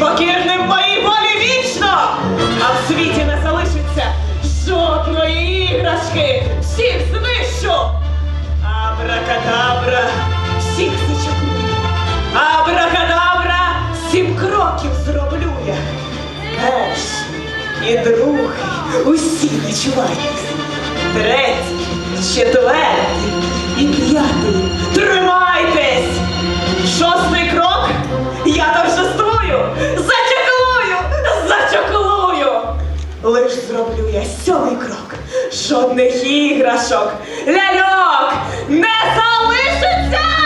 покірним моїй волі вічно, а в світі не залишиться жодної іграшки, всіх знищу. Абракадабра, всіх зачаклює. Абракадабра сім кроків зроблю я. Перший і другий усі відчувають. Третій, четвертий і п'ятий. Тримайтесь! Шостий. Жодних іграшок, ляльок не залишиться!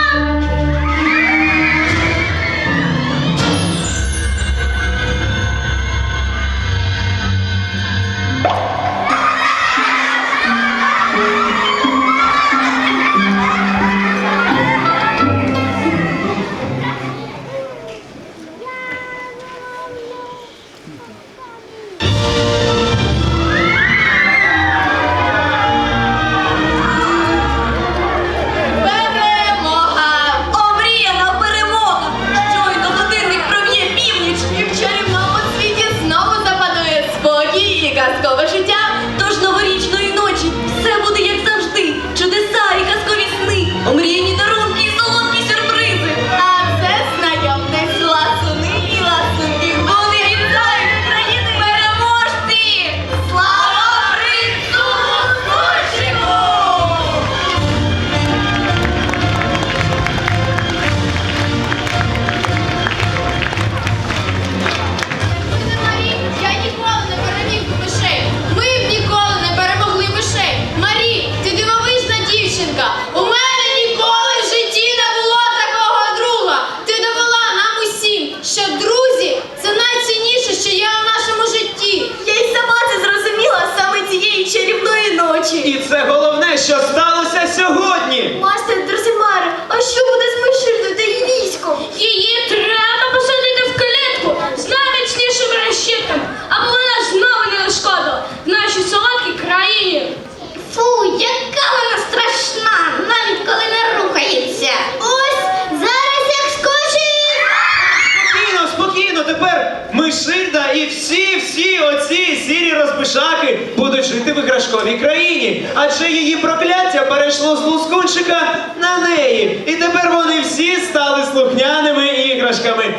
Спокій і сталося сьогодні. Мастер Дросимаре, а що буде з Мишильдою та її військом? Її треба посадити в клітку з найміцнішим решітком, аби вона знову не нашкодила в нашій солодкій країні. Фу, яка вона страшна, навіть коли не рухається. Ось зараз як скочить. Спокійно, спокійно, тепер Мишильда і всі, оці сірі розбишаки будуть жити в іграшковій країні. Адже її прокляття перейшло з лускунчика на неї. І тепер вони всі стали слухняними іграшками.